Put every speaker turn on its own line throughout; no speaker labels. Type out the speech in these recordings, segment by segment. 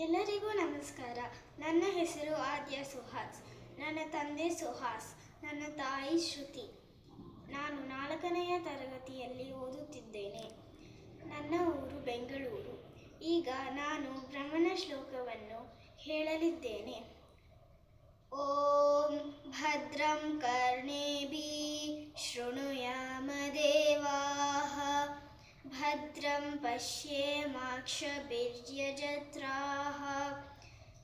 ಎಲ್ಲರಿಗೂ ನಮಸ್ಕಾರ. ನನ್ನ ಹೆಸರು ಆದ್ಯ ಸುಹಾಸ್. ನನ್ನ ತಂದೆ ಸುಹಾಸ್. ನನ್ನ ತಾಯಿ ಶ್ರುತಿ. ನಾನು ನಾಲ್ಕನೆಯ ತರಗತಿಯಲ್ಲಿ ಓದುತ್ತಿದ್ದೇನೆ. ನನ್ನ ಊರು ಬೆಂಗಳೂರು. ಈಗ ನಾನು ಭ್ರಮಣ ಶ್ಲೋಕವನ್ನು ಹೇಳಲಿದ್ದೇನೆ. ಓಂ भद्रं पश्येमाक्षभिर्यजत्राः।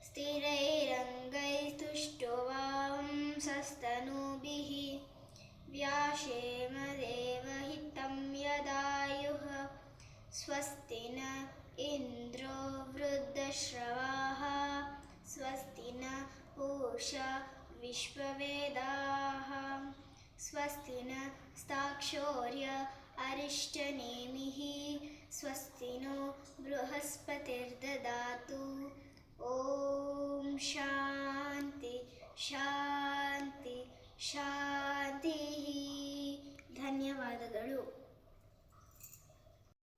पश्येमाक्षवीर्यजत्राः व्याशेम देवहितं यदायुः। स्वस्ति न इन्द्रो वृद्धश्रवाः। स्वस्ति न पूषा विश्ववेदाः। स्वस्ति न स्थाक्षोर्य अरिष्टनेमिः स्वस्ति नो बृहस्पतिर्ददातु ॐ शान्ति ಶಾಂತಿ ಶಾಂತಿ ಧನ್ಯವಾದಗಳು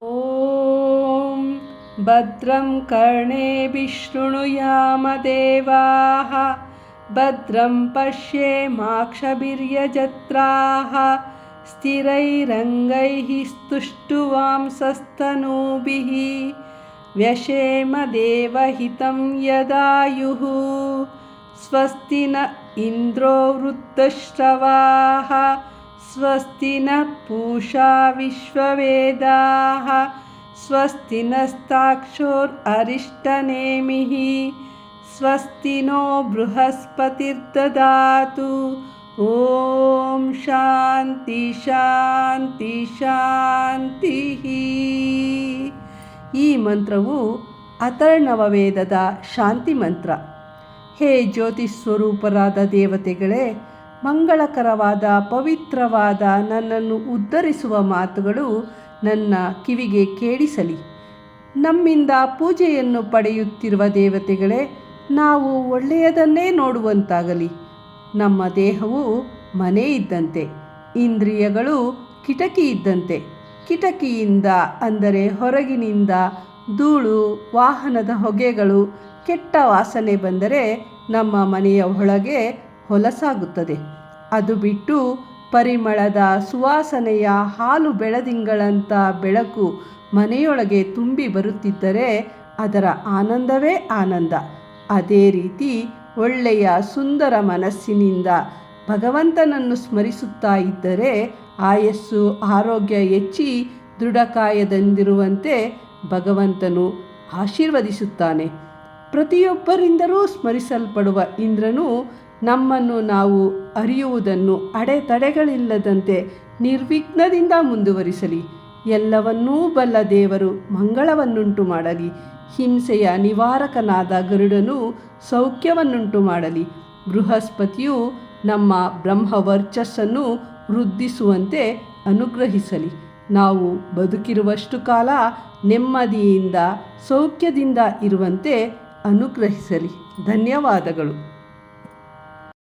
ॐ भद्रं कर्णेभिः शृणुयामदेवाः भद्रं पश्येमाक्षभिर्यजत्राः स्थिरैरङ्गैः स्तुष्टुवांसस्तनूभिः व्यशेमदेवहितं यदायुः। स्वस्ति न इन्द्रो वृद्धश्रवाः स्वस्ति नः पूषा विश्ववेदाः स्वस्ति नस्ताक्षोररिष्टनेमिः स्वस्ति नो बृहस्पतिर्ददातु ॐ ಶಾಂತಿ ಶಾಂತಿ ಶಾಂತಿ ಈ ಮಂತ್ರವು ಅಥರ್ಣವ ವೇದದ ಶಾಂತಿ ಮಂತ್ರ. ಹೇ ಜ್ಯೋತಿ ಸ್ವರೂಪರಾದ ದೇವತೆಗಳೇ, ಮಂಗಳಕರವಾದ ಪವಿತ್ರವಾದ ನನ್ನನ್ನು ಉದ್ಧರಿಸುವ ಮಾತುಗಳು ನನ್ನ ಕಿವಿಗೆ ಕೇಳಿಸಲಿ. ನಮ್ಮಿಂದ ಪೂಜೆಯನ್ನು ಪಡೆಯುತ್ತಿರುವ ದೇವತೆಗಳೇ, ನಾವು ಒಳ್ಳೆಯದನ್ನೇ ನೋಡುವಂತಾಗಲಿ. ನಮ್ಮ ದೇಹವು ಮನೆ ಇದ್ದಂತೆ, ಇಂದ್ರಿಯಗಳು ಕಿಟಕಿ ಇದ್ದಂತೆ. ಕಿಟಕಿಯಿಂದ ಅಂದರೆ ಹೊರಗಿನಿಂದ ಧೂಳು, ವಾಹನದ ಹೊಗೆಗಳು, ಕೆಟ್ಟ ವಾಸನೆ ಬಂದರೆ ನಮ್ಮ ಮನೆಯ ಒಳಗೆ ಹೊಲಸಾಗುತ್ತದೆ. ಅದು ಬಿಟ್ಟು ಪರಿಮಳದ ಸುವಾಸನೆಯ ಹಾಲು ಬೆಳದಿಂಗಳಂಥ ಬೆಳಕು ಮನೆಯೊಳಗೆ ತುಂಬಿ ಬರುತ್ತಿದ್ದರೆ ಅದರ ಆನಂದವೇ ಆನಂದ. ಅದೇ ರೀತಿ ಒಳ್ಳೆಯ ಸುಂದರ ಮನಸ್ಸಿನಿಂದ ಭಗವಂತನನ್ನು ಸ್ಮರಿಸುತ್ತಾ ಇದ್ದರೆ ಆಯಸ್ಸು ಆರೋಗ್ಯ ಹೆಚ್ಚಿ ದೃಢಕಾಯದಂದಿರುವಂತೆ ಭಗವಂತನು ಆಶೀರ್ವದಿಸುತ್ತಾನೆ. ಪ್ರತಿಯೊಬ್ಬರಿಂದಲೂ ಸ್ಮರಿಸಲ್ಪಡುವ ಇಂದ್ರನು ನಮ್ಮನ್ನು ನಾವು ಅರಿಯುವುದನ್ನು ಅಡೆತಡೆಗಳಿಲ್ಲದಂತೆ ನಿರ್ವಿಘ್ನದಿಂದ ಮುಂದುವರಿಸಲಿ. ಎಲ್ಲವನ್ನೂ ಬಲ್ಲ ದೇವರು ಮಂಗಳವನ್ನುಂಟು ಮಾಡಲಿ. ಹಿಂಸೆಯ ನಿವಾರಕನಾದ ಗರುಡನು ಸೌಖ್ಯವನ್ನುಂಟು ಮಾಡಲಿ. ಬೃಹಸ್ಪತಿಯು ನಮ್ಮ ಬ್ರಹ್ಮವರ್ಚಸ್ಸನ್ನು ವೃದ್ಧಿಸುವಂತೆ ಅನುಗ್ರಹಿಸಲಿ. ನಾವು ಬದುಕಿರುವಷ್ಟು ಕಾಲ ನೆಮ್ಮದಿಯಿಂದ, ಸೌಖ್ಯದಿಂದ ಇರುವಂತೆ ಅನುಗ್ರಹಿಸಲಿ. ಧನ್ಯವಾದಗಳು.